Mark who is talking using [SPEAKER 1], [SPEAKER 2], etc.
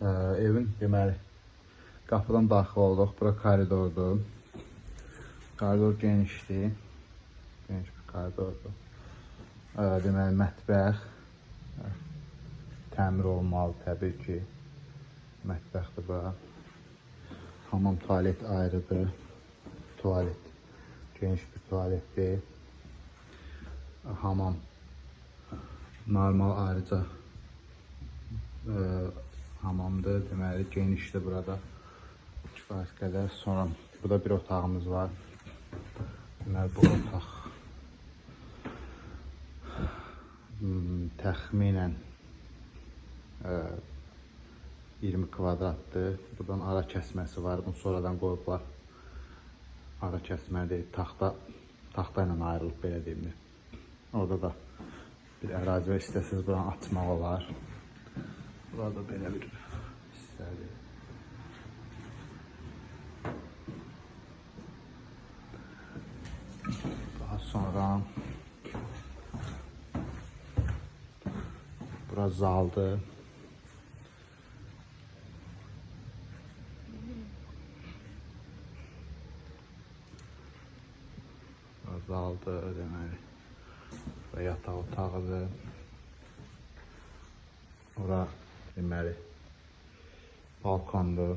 [SPEAKER 1] Ə, evin deməli qapıdan daxil olduq. Bura koridordur. Koridor genişdir. Geniş bir koridordur. Ə, deməli mətbəx ə, təmir olmalı təbii ki. Mətbəxdir bura. Hamam tualet ayrıdır. Tualet geniş bir tualetdir. Hamam normal ayrıca ə, hamamdır. Deməli genişdir burada. Kifayət qədər. Sonra burada bir otağımız var. Deməli bu otaq hmm, təxminən ə, 20 kvadratdır. Buradan ara kəsməsi var. Bunu sonradan qoyublar. Ara kəsmədir. Taxta taxta ilə ayrılıb belə deyim. Orada da bir ərazi və istəsiniz buranı açmaq olar. Burada belə bir hissədir. Daha sonra bura zaldır. Zaldır deməli. Və yataq otağıdır. Ora deməli balkondur.